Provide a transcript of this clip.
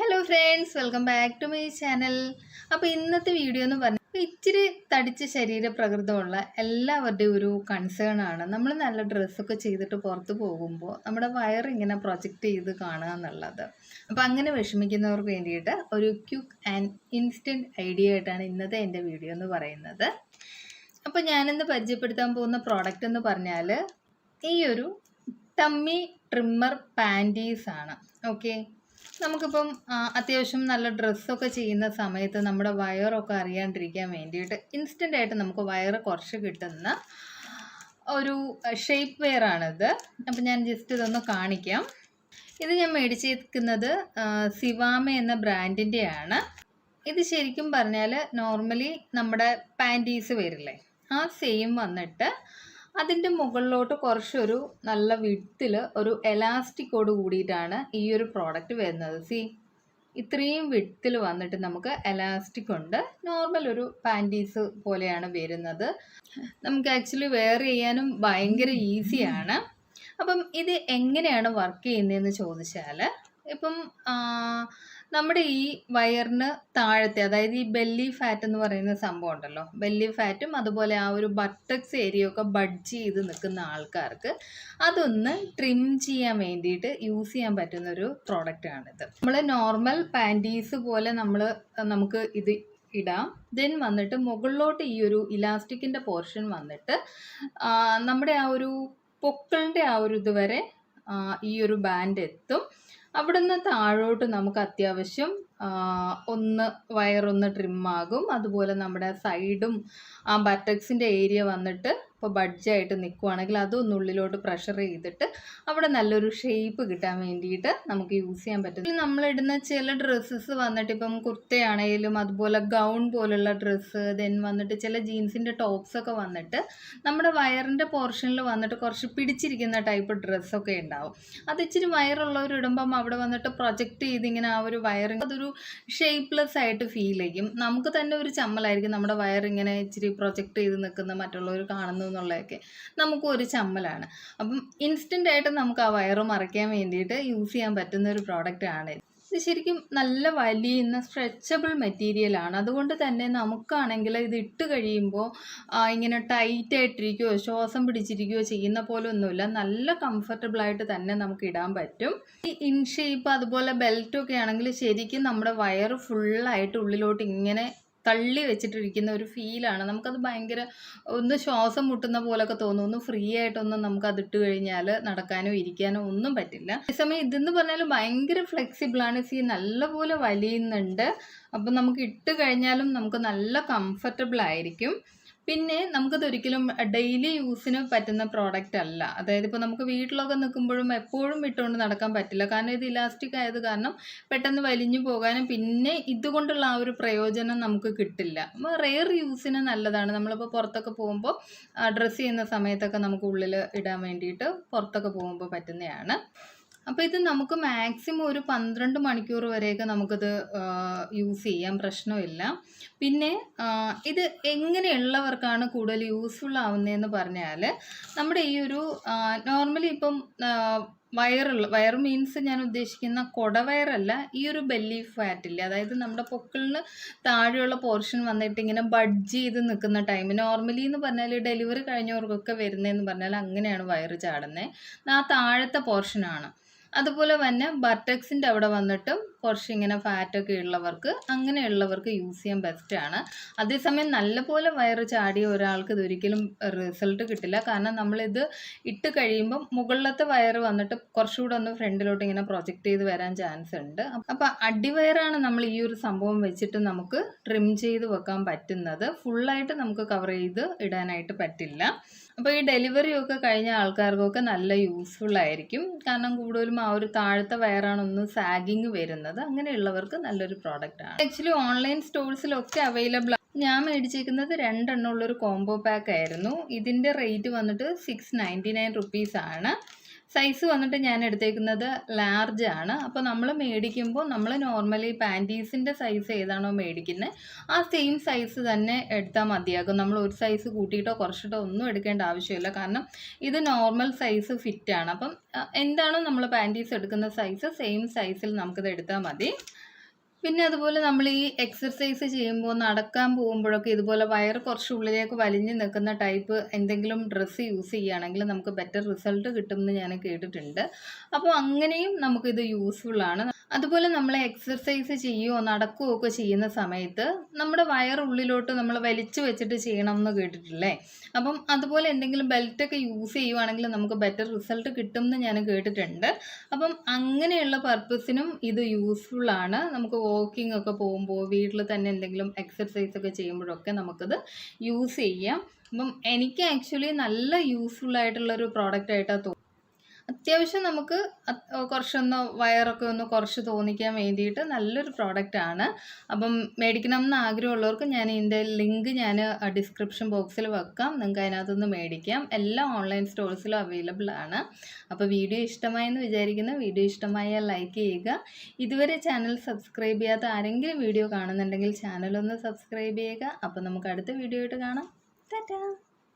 Hello friends welcome back to my channel അപ്പോൾ ഇന്നത്തെ video എന്ന് പറഞ്ഞാൽ ഇച്ചിരി തടിച്ച ശരീരപ്രകൃതമുള്ള എല്ലാവരുടെയും ഒരു കൺസേൺ ആണ്. നമ്മൾ നല്ല ഡ്രസ്സൊക്കെ ചെയ്തിട്ട് പുറത്ത് പോകുമ്പോൾ നമ്മുടെ വയർ ഇങ്ങനെ പ്രൊജക്റ്റ് ചെയ്ത് കാണുക എന്നുള്ളത്. അപ്പോൾ അങ്ങനെ വിഷമിക്കുന്നവർക്ക് വേണ്ടിയിട്ട് ഒരു ക്യുക്ക് ആൻഡ് ഇൻസ്റ്റന്റ് ഐഡിയ ആയിട്ടാണ് ഇന്നത്തെ എന്റെ വീഡിയോ എന്ന് പറയുന്നത്. അപ്പോൾ ഞാനിന്ന് പരിചയപ്പെടുത്താൻ പോകുന്ന പ്രോഡക്റ്റ് എന്ന് പറഞ്ഞാൽ ഈ ഒരു ടമ്മി ട്രിമ്മർ പാന്റീസ് ആണ്. ഓക്കെ നമുക്കിപ്പം അത്യാവശ്യം നല്ല ഡ്രസ്സൊക്കെ ചെയ്യുന്ന സമയത്ത് നമ്മുടെ വയറൊക്കെ അറിയാണ്ടിരിക്കാൻ വേണ്ടിയിട്ട് ഇൻസ്റ്റന്റ് ആയിട്ട് നമുക്ക് വയറ് കുറച്ച് കിട്ടുന്ന ഒരു ഷേപ്പ് വെയർ ആണിത്. അപ്പം ഞാൻ ജസ്റ്റ് ഇതൊന്ന് കാണിക്കാം. ഇത് ഞാൻ മേടിച്ചിരിക്കുന്നത് സിവാമ എന്ന ബ്രാൻഡിന്റെയാണ്. ഇത് ശരിക്കും പറഞ്ഞാൽ നോർമലി നമ്മുടെ പാന്റീസ് വരില്ലേ ആ സെയിം വന്നിട്ട് അതിന്റെ മുകളിലോട്ട് കുറച്ചൊരു നല്ല വിട്ടിൽ ഒരു എലാസ്റ്റിക്കോട് കൂടിയിട്ടാണ് ഈ ഒരു പ്രോഡക്റ്റ് വരുന്നത്. സി ഇത്രയും വിട്ടിൽ വന്നിട്ട് നമുക്ക് എലാസ്റ്റിക് ഉണ്ട്. നോർമൽ ഒരു പാന്റീസ് പോലെയാണ് വരുന്നത്. നമുക്ക് ആക്ച്വലി വെയർ ചെയ്യാനും ഭയങ്കര ഈസിയാണ് അപ്പം ഇത് എങ്ങനെയാണ് വർക്ക് ചെയ്യുന്നതെന്ന് ചോദിച്ചാൽ ഇപ്പം നമ്മുടെ ഈ വയറിന് താഴത്തെ അതായത് ഈ ബെല്ലി ഫാറ്റ് എന്ന് പറയുന്ന സംഭവം ഉണ്ടല്ലോ. ബെല്ലി ഫാറ്റും അതുപോലെ ആ ഒരു ബട്ടക്സ് ഏരിയ ഒക്കെ ബഡ്ജ് ചെയ്ത് നിൽക്കുന്ന ആൾക്കാർക്ക് അതൊന്ന് ട്രിം ചെയ്യാൻ വേണ്ടിയിട്ട് യൂസ് ചെയ്യാൻ പറ്റുന്ന ഒരു പ്രോഡക്റ്റാണിത് നമ്മൾ നോർമൽ പാന്റീസ് പോലെ നമ്മൾ നമുക്ക് ഇത് ഇടാം. ദെൻ വന്നിട്ട് മുകളിലോട്ട് ഈ ഒരു ഇലാസ്റ്റിക്കിന്റെ പോർഷൻ വന്നിട്ട് നമ്മുടെ ആ ഒരു പൊക്കളിന്റെ ആ ഒരു ഇതുവരെ ഈ ഒരു ബാൻഡ് എത്തും. അവിടുന്ന് താഴോട്ട് നമുക്ക് അത്യാവശ്യം ഒന്ന് വയറൊന്ന് ട്രിം ആകും. അതുപോലെ നമ്മുടെ സൈഡും ആ ബട്ടക്സിന്റെ ഏരിയ വന്നിട്ട് ഇപ്പോൾ ബഡ്ജായിട്ട് നിൽക്കുവാണെങ്കിൽ അതൊന്ന് ഉള്ളിലോട്ട് പ്രഷർ ചെയ്തിട്ട് അവിടെ നല്ലൊരു ഷേപ്പ് കിട്ടാൻ വേണ്ടിയിട്ട് നമുക്ക് യൂസ് ചെയ്യാൻ പറ്റും. നമ്മളിടുന്ന ചില ഡ്രസ്സസ് വന്നിട്ട് ഇപ്പം കുർത്തയാണെങ്കിലും അതുപോലെ ഗൗൺ പോലുള്ള ഡ്രസ്സ് ദെൻ വന്നിട്ട് ചില ജീൻസിന്റെ ടോപ്സൊക്കെ വന്നിട്ട് നമ്മുടെ വയറിന്റെ പോർഷനിൽ വന്നിട്ട് കുറച്ച് പിടിച്ചിരിക്കുന്ന ടൈപ്പ് ഡ്രസ്സൊക്കെ ഉണ്ടാവും. അത് ഇച്ചിരി വയറുള്ളവരിടുമ്പം അവിടെ വന്നിട്ട് പ്രൊജക്റ്റ് ചെയ്ത് ഇങ്ങനെ ആ ഒരു വയറിങ് അതൊരു ഷേപ്പ്ലെസ് ആയിട്ട് ഫീൽ ചെയ്യും. നമുക്ക് തന്നെ ഒരു ചമ്മലായിരിക്കും നമ്മുടെ വയർ ഇങ്ങനെ ഇച്ചിരി പ്രൊജക്റ്റ് ചെയ്ത് നിൽക്കുന്ന മറ്റുള്ളവർ കാണുന്നു എന്നുള്ളതൊക്കെ നമുക്ക് ഒരു ചമ്മലാണ്. അപ്പം ഇൻസ്റ്റന്റ് ആയിട്ട് നമുക്ക് ആ വയറ് മറയ്ക്കാൻ വേണ്ടിയിട്ട് യൂസ് ചെയ്യാൻ പറ്റുന്ന ഒരു പ്രോഡക്റ്റ് ആണ് ഇത്. ശരിക്കും നല്ല വലിയുന്ന സ്ട്രെച്ചബിൾ മെറ്റീരിയലാണ് അതുകൊണ്ട് തന്നെ നമുക്കാണെങ്കിൽ ഇത് ഇട്ട് കഴിയുമ്പോൾ ഇങ്ങനെ ടൈറ്റ് ആയിട്ടിരിക്കുകയോ ശ്വാസം പിടിച്ചിരിക്കുകയോ ചെയ്യുന്ന പോലെ ഒന്നുമില്ല നല്ല കംഫർട്ടബിൾ ആയിട്ട് തന്നെ നമുക്ക് ഇടാൻ പറ്റും. ഈ ഇൻഷേപ്പ് അതുപോലെ ബെൽറ്റൊക്കെ ആണെങ്കിൽ ശരിക്കും നമ്മുടെ വയറ് ഫുള്ളായിട്ട് ഉള്ളിലോട്ട് ഇങ്ങനെ തള്ളി വെച്ചിട്ടിരിക്കുന്ന ഒരു ഫീലാണ്. നമുക്കത് ഭയങ്കര ഒന്ന് ശ്വാസം മുട്ടുന്ന പോലൊക്കെ തോന്നും. ഒന്ന് ഫ്രീ ആയിട്ടൊന്നും നമുക്ക് അത് ഇട്ട് കഴിഞ്ഞാൽ നടക്കാനോ ഇരിക്കാനോ ഒന്നും പറ്റില്ല. അതേസമയം ഇതെന്ന് പറഞ്ഞാൽ ഭയങ്കര ഫ്ലെക്സിബിളാണ് സി നല്ലപോലെ വലിയുന്നുണ്ട്. അപ്പം നമുക്ക് ഇട്ട് കഴിഞ്ഞാലും നമുക്ക് നല്ല കംഫർട്ടബിൾ ആയിരിക്കും. പിന്നെ നമുക്കത് ഒരിക്കലും ഡെയിലി യൂസിന് പറ്റുന്ന പ്രോഡക്റ്റ് അല്ല. അതായത് ഇപ്പോൾ നമുക്ക് വീട്ടിലൊക്കെ നിൽക്കുമ്പോഴും എപ്പോഴും ഇട്ടുകൊണ്ട് നടക്കാൻ പറ്റില്ല. കാരണം ഇത് ഇലാസ്റ്റിക് ആയത് കാരണം പെട്ടെന്ന് വലിഞ്ഞു പോകാനും പിന്നെ ഇതുകൊണ്ടുള്ള ആ ഒരു പ്രയോജനം നമുക്ക് കിട്ടില്ല. അപ്പോൾ റെയർ യൂസിന് നല്ലതാണ്. നമ്മളിപ്പോൾ പുറത്തൊക്കെ പോകുമ്പോൾ ഡ്രസ്സ് ചെയ്യുന്ന സമയത്തൊക്കെ നമുക്ക് ഉള്ളിൽ ഇടാൻ വേണ്ടിയിട്ട് പുറത്തൊക്കെ പോകുമ്പോൾ പറ്റുന്നതാണ്. അപ്പോൾ ഇത് നമുക്ക് മാക്സിമം ഒരു പന്ത്രണ്ട് മണിക്കൂർ വരെയൊക്കെ നമുക്കിത് യൂസ് ചെയ്യാം. പ്രശ്നമില്ല. പിന്നെ ഇത് എങ്ങനെയുള്ളവർക്കാണ് കൂടുതൽ യൂസ്ഫുൾ ആവുന്നതെന്ന് പറഞ്ഞാൽ നമ്മുടെ ഈ ഒരു നോർമലി ഇപ്പം വയറുള്ള വയർ മീൻസ് ഞാൻ ഉദ്ദേശിക്കുന്ന കൊടവയറല്ല ഈ ഒരു ബെല്ലി ഫാറ്റില്ലേ അതായത് നമ്മുടെ പൊക്കിളിന് താഴെയുള്ള പോർഷൻ വന്നിട്ട് ഇങ്ങനെ ബഡ്ജ് ചെയ്ത് നിൽക്കുന്ന ടൈം നോർമലി എന്ന് പറഞ്ഞാൽ ഡെലിവറി കഴിഞ്ഞവർക്കൊക്കെ വരുന്നതെന്ന് പറഞ്ഞാൽ അങ്ങനെയാണ് വയറ് ചാടുന്നത്. ആ താഴത്തെ പോർഷനാണ് അതുപോലെ തന്നെ ബർട്ടക്സിന്റെ അവിടെ വന്നിട്ടും കുറച്ച് ഇങ്ങനെ ഫാറ്റൊക്കെ ഉള്ളവർക്ക് അങ്ങനെയുള്ളവർക്ക് യൂസ് ചെയ്യാൻ ബെസ്റ്റാണ് അതേസമയം നല്ലപോലെ വയറ് ചാടിയ ഒരാൾക്ക് ഇതൊരിക്കലും റിസൾട്ട് കിട്ടില്ല. കാരണം നമ്മളിത് ഇട്ട് കഴിയുമ്പം മുകളിലത്തെ വയറ് വന്നിട്ട് കുറച്ചുകൂടെ ഒന്ന് ഫ്രണ്ടിലോട്ട് ഇങ്ങനെ പ്രൊജക്റ്റ് ചെയ്ത് വരാൻ ചാൻസ് ഉണ്ട്. അപ്പോൾ അടിവയറാണ് നമ്മൾ ഈ ഒരു സംഭവം വെച്ചിട്ട് നമുക്ക് ട്രിം ചെയ്ത് വെക്കാൻ പറ്റുന്നത്. ഫുള്ളായിട്ട് നമുക്ക് കവർ ചെയ്ത് ഇടാനായിട്ട് പറ്റില്ല. അപ്പോൾ ഈ ഡെലിവറി ഒക്കെ കഴിഞ്ഞ ആൾക്കാർക്കൊക്കെ നല്ല യൂസ്ഫുൾ ആയിരിക്കും. കാരണം കൂടുതലും ആ ഒരു താഴത്തെ വയറാണ് ഒന്ന് സാഗിങ് വരുന്നത്. അങ്ങനെയുള്ളവർക്ക് നല്ലൊരു പ്രോഡക്റ്റ് ആണ്. ആക്ച്വലി ഓൺലൈൻ സ്റ്റോഴ്സിലൊക്കെ അവൈലബിൾ ഞാൻ മേടിച്ചേക്കുന്നത് രണ്ടെണ്ണം ഉള്ളൊരു കോംബോ പാക്ക് ആയിരുന്നു. ഇതിന്റെ റേറ്റ് വന്നിട്ട് സിക്സ് നയന്റി നയൻ സൈസ് വന്നിട്ട് ഞാൻ എടുത്തേക്കുന്നത് ലാർജ് ആണ് അപ്പോൾ നമ്മൾ മേടിക്കുമ്പോൾ നമ്മൾ നോർമലി പാന്റീസിന്റെ സൈസ് ഏതാണോ മേടിക്കുന്നത് ആ സെയിം സൈസ് തന്നെ എടുത്താൽ മതിയാകും. നമ്മൾ ഒരു സൈസ് കൂട്ടിയിട്ടോ കുറച്ചിട്ടോ ഒന്നും എടുക്കേണ്ട ആവശ്യമില്ല. കാരണം ഇത് നോർമൽ സൈസ് ഫിറ്റ് ആണ്. അപ്പം എന്താണോ നമ്മൾ പാന്റീസ് എടുക്കുന്ന സൈസ് സെയിം സൈസിൽ നമുക്കിത് എടുത്താൽ മതി. പിന്നെ അതുപോലെ നമ്മൾ ഈ എക്സർസൈസ് ചെയ്യുമ്പോൾ നടക്കാൻ പോകുമ്പോഴൊക്കെ ഇതുപോലെ വയർ കുറച്ച് ഉള്ളിലേക്ക് വലിഞ്ഞു നിൽക്കുന്ന ടൈപ്പ് എന്തെങ്കിലും ഡ്രസ്സ് യൂസ് ചെയ്യുകയാണെങ്കിൽ നമുക്ക് ബെറ്റർ റിസൾട്ട് കിട്ടുമെന്ന് ഞാൻ കേട്ടിട്ടുണ്ട്. അപ്പോൾ അങ്ങനെയും നമുക്കിത് യൂസ്ഫുൾ ആണ്. അതുപോലെ നമ്മൾ എക്സർസൈസ് ചെയ്യുകയോ നടക്കുകയോ ഒക്കെ ചെയ്യുന്ന സമയത്ത് നമ്മുടെ വയറുള്ളിലോട്ട് നമ്മൾ വലിച്ചു വെച്ചിട്ട് ചെയ്യണം എന്ന് കേട്ടിട്ടില്ലേ? അപ്പം അതുപോലെ എന്തെങ്കിലും ബെൽറ്റൊക്കെ യൂസ് ചെയ്യുവാണെങ്കിൽ നമുക്ക് ബെറ്റർ റിസൾട്ട് കിട്ടും എന്ന് ഞാൻ കേട്ടിട്ടുണ്ട്. അപ്പം അങ്ങനെയുള്ള പർപ്പസിനും ഇത് യൂസ്ഫുൾ ആണ്. നമുക്ക് വാക്കിംഗ് ഒക്കെ പോകുമ്പോൾ വീട്ടിൽ തന്നെ എന്തെങ്കിലും എക്സർസൈസ് ഒക്കെ ചെയ്യുമ്പോഴൊക്കെ നമുക്കത് യൂസ് ചെയ്യാം. അപ്പം എനിക്ക് ആക്ച്വലി നല്ല യൂസ്ഫുൾ ആയിട്ടുള്ള ഒരു പ്രോഡക്റ്റ് ആയിട്ടാണ് തോന്നുന്നത്. അത്യാവശ്യം നമുക്ക് കുറച്ചൊന്ന് വയറൊക്കെ ഒന്ന് കുറച്ച് തോന്നിക്കാൻ വേണ്ടിയിട്ട് നല്ലൊരു പ്രോഡക്റ്റ് ആണ്. അപ്പം മേടിക്കണം എന്ന് ആഗ്രഹമുള്ളവർക്ക് ഞാൻ ഇതിന്റെ ലിങ്ക് ഞാൻ ഡിസ്ക്രിപ്ഷൻ ബോക്സിൽ വെക്കാം. നിങ്ങൾക്ക് അതിനകത്തുനിന്ന് മേടിക്കാം. എല്ലാ ഓൺലൈൻ സ്റ്റോഴ്സിലും അവൈലബിൾ ആണ്. അപ്പോൾ വീഡിയോ ഇഷ്ടമായെന്ന് വിചാരിക്കുന്നു. വീഡിയോ ഇഷ്ടമായാൽ ലൈക്ക് ചെയ്യുക. ഇതുവരെ ചാനൽ സബ്സ്ക്രൈബ് ചെയ്യാത്ത ആരെങ്കിലും വീഡിയോ കാണുന്നുണ്ടെങ്കിൽ ചാനൽ ഒന്ന് സബ്സ്ക്രൈബ് ചെയ്യുക. അപ്പോൾ നമുക്ക് അടുത്ത വീഡിയോ ആയിട്ട് കാണാം. ടാറ്റാ